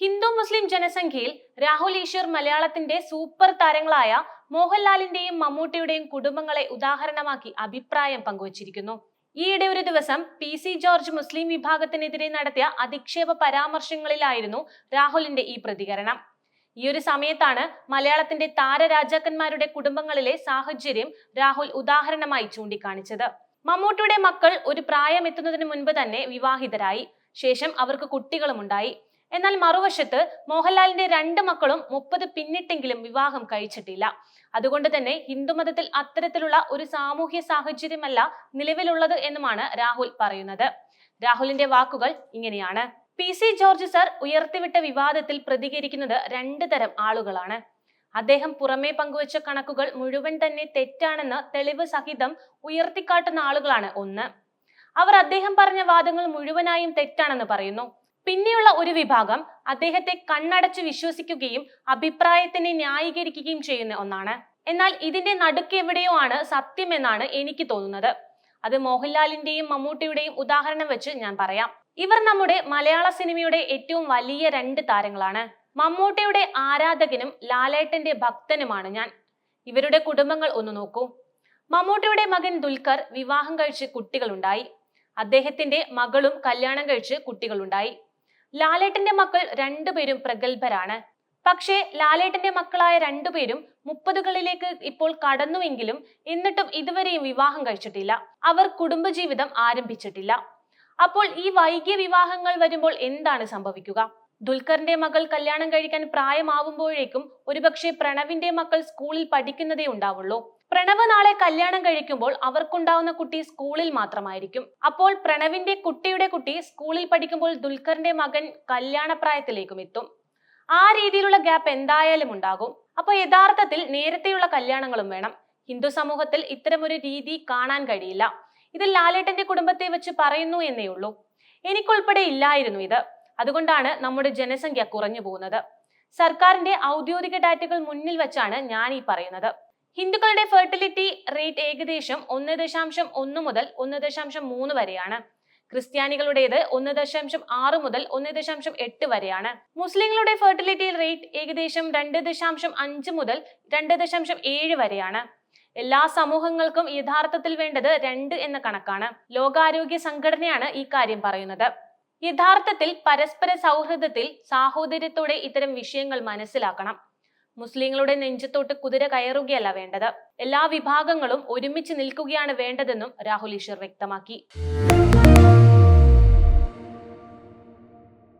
ഹിന്ദു മുസ്ലിം ജനസംഖ്യയിൽ രാഹുൽ ഈശ്വർ മലയാളത്തിന്റെ സൂപ്പർ താരങ്ങളായ മോഹൻലാലിന്റെയും മമ്മൂട്ടിയുടെയും കുടുംബങ്ങളെ ഉദാഹരണമാക്കി അഭിപ്രായം പങ്കുവച്ചിരിക്കുന്നു. ഈയിടെ ഒരു ദിവസം പി സി ജോർജ് മുസ്ലിം വിഭാഗത്തിനെതിരെ നടത്തിയ അധിക്ഷേപ പരാമർശങ്ങളിലായിരുന്നു രാഹുലിന്റെ ഈ പ്രതികരണം. ഈ ഒരു സമയത്താണ് മലയാളത്തിന്റെ താരരാജാക്കന്മാരുടെ കുടുംബങ്ങളിലെ സാഹചര്യം രാഹുൽ ഉദാഹരണമായി ചൂണ്ടിക്കാണിച്ചത്. മമ്മൂട്ടിയുടെ മക്കൾ ഒരു പ്രായം എത്തുന്നതിന് മുൻപ് തന്നെ വിവാഹിതരായി. ശേഷം അവർക്ക് കുട്ടികളുമുണ്ടായി. എന്നാൽ മറുവശത്ത് മോഹൻലാലിന്റെ രണ്ട് മക്കളും മുപ്പത് പിന്നിട്ടെങ്കിലും വിവാഹം കഴിച്ചിട്ടില്ല. അതുകൊണ്ട് തന്നെ ഹിന്ദുമതത്തിൽ അത്തരത്തിലുള്ള ഒരു സാമൂഹ്യ സാഹചര്യമല്ല നിലവിലുള്ളത് എന്നുമാണ് രാഹുൽ പറയുന്നത്. രാഹുലിന്റെ വാക്കുകൾ ഇങ്ങനെയാണ്. പി സി ജോർജ് സർ ഉയർത്തിവിട്ട വിവാദത്തിൽ പ്രതികരിക്കുന്നത് രണ്ട് തരം ആളുകളാണ്. അദ്ദേഹം പുറമേ പങ്കുവച്ച കണക്കുകൾ മുഴുവൻ തന്നെ തെറ്റാണെന്ന് തെളിവ് സഹിതം ഉയർത്തിക്കാട്ടുന്ന ആളുകളാണ് ഒന്ന്. അവർ അദ്ദേഹം പറഞ്ഞ വാദങ്ങൾ മുഴുവനായും തെറ്റാണെന്ന് പറയുന്നു. പിന്നെയുള്ള ഒരു വിഭാഗം അദ്ദേഹത്തെ കണ്ണടച്ച് വിശ്വസിക്കുകയും അഭിപ്രായത്തിനെ ന്യായീകരിക്കുകയും ചെയ്യുന്ന ഒന്നാണ്. എന്നാൽ ഇതിന്റെ നടുക്ക് എവിടെയോ ആണ് സത്യം എന്നാണ് എനിക്ക് തോന്നുന്നത്. അത് മോഹൻലാലിന്റെയും മമ്മൂട്ടിയുടെയും ഉദാഹരണം വെച്ച് ഞാൻ പറയാം. ഇവർ നമ്മുടെ മലയാള സിനിമയുടെ ഏറ്റവും വലിയ രണ്ട് താരങ്ങളാണ്. മമ്മൂട്ടിയുടെ ആരാധകനും ലാലേട്ടന്റെ ഭക്തനുമാണ് ഞാൻ. ഇവരുടെ കുടുംബങ്ങൾ ഒന്ന് നോക്കൂ. മമ്മൂട്ടിയുടെ മകൻ ദുൽഖർ വിവാഹം കഴിച്ച് കുട്ടികളുണ്ടായി. അദ്ദേഹത്തിന്റെ മകളും കല്യാണം കഴിച്ച് കുട്ടികളുണ്ടായി. ലാലേട്ടന്റെ മക്കൾ രണ്ടുപേരും പ്രഗത്ഭരാണ്. പക്ഷേ ലാലേട്ടന്റെ മക്കളായ രണ്ടുപേരും മുപ്പതുകളിലേക്ക് ഇപ്പോൾ കടന്നുവെങ്കിലും എന്നിട്ടും ഇതുവരെയും വിവാഹം കഴിച്ചിട്ടില്ല. അവർ കുടുംബജീവിതം ആരംഭിച്ചിട്ടില്ല. അപ്പോൾ ഈ വൈകിയ വിവാഹങ്ങൾ വരുമ്പോൾ എന്താണ് സംഭവിക്കുക? ദുൽഖറിന്റെ മകൾ കല്യാണം കഴിക്കാൻ പ്രായമാവുമ്പോഴേക്കും ഒരുപക്ഷെ പ്രണവിന്റെ മക്കൾ സ്കൂളിൽ പഠിക്കുന്നതേ ഉണ്ടാവുള്ളൂ. പ്രണവ് നാളെ കല്യാണം കഴിക്കുമ്പോൾ അവർക്കുണ്ടാവുന്ന കുട്ടി സ്കൂളിൽ മാത്രമായിരിക്കും. അപ്പോൾ പ്രണവിന്റെ കുട്ടിയുടെ കുട്ടി സ്കൂളിൽ പഠിക്കുമ്പോൾ ദുൽഖറിന്റെ മകൻ കല്യാണപ്രായത്തിലേക്കും എത്തും. ആ രീതിയിലുള്ള ഗ്യാപ്പ് എന്തായാലും ഉണ്ടാകും. അപ്പൊ യഥാർത്ഥത്തിൽ നേരത്തെയുള്ള കല്യാണങ്ങളും വേണം. ഹിന്ദു സമൂഹത്തിൽ ഇത്തരമൊരു രീതി കാണാൻ കഴിയില്ല. ഇത് ലാലേട്ടന്റെ കുടുംബത്തെ വെച്ച് പറയുന്നു എന്നേ ഉള്ളൂ. എനിക്കുൾപ്പെടെ ഇല്ലായിരുന്നു ഇത്. അതുകൊണ്ടാണ് നമ്മുടെ ജനസംഖ്യ കുറഞ്ഞു പോകുന്നത്. സർക്കാരിന്റെ ഔദ്യോഗിക ഡാറ്റകൾ മുന്നിൽ വെച്ചാണ് ഞാൻ ഈ പറയുന്നത്. ഹിന്ദുക്കളുടെ ഫെർട്ടിലിറ്റി റേറ്റ് ഏകദേശം ഒന്ന് ദശാംശം ഒന്ന് മുതൽ ഒന്ന് ദശാംശം മൂന്ന് വരെയാണ്. ക്രിസ്ത്യാനികളുടേത് ഒന്ന് ദശാംശം ആറ് മുതൽ ഒന്ന് ദശാംശം എട്ട് വരെയാണ്. മുസ്ലിങ്ങളുടെ ഫെർട്ടിലിറ്റി റേറ്റ് ഏകദേശം രണ്ട് ദശാംശം അഞ്ച് മുതൽ രണ്ട് ദശാംശം ഏഴ് വരെയാണ്. എല്ലാ സമൂഹങ്ങൾക്കും യഥാർത്ഥത്തിൽ വേണ്ടത് രണ്ട് എന്ന കണക്കാണ്. ലോകാരോഗ്യ സംഘടനയാണ് ഈ കാര്യം പറയുന്നത്. യഥാർത്ഥത്തിൽ പരസ്പര സൗഹൃദത്തിൽ സാഹോദര്യത്തോടെ ഇത്തരം വിഷയങ്ങൾ മനസ്സിലാക്കണം. മുസ്ലിങ്ങളുടെ നെഞ്ചത്തോട്ട് കുതിര കയറുകയല്ല വേണ്ടത്. എല്ലാ വിഭാഗങ്ങളും ഒരുമിച്ച് നിൽക്കുകയാണ് വേണ്ടതെന്നും രാഹുൽ ഈശ്വർ വ്യക്തമാക്കി.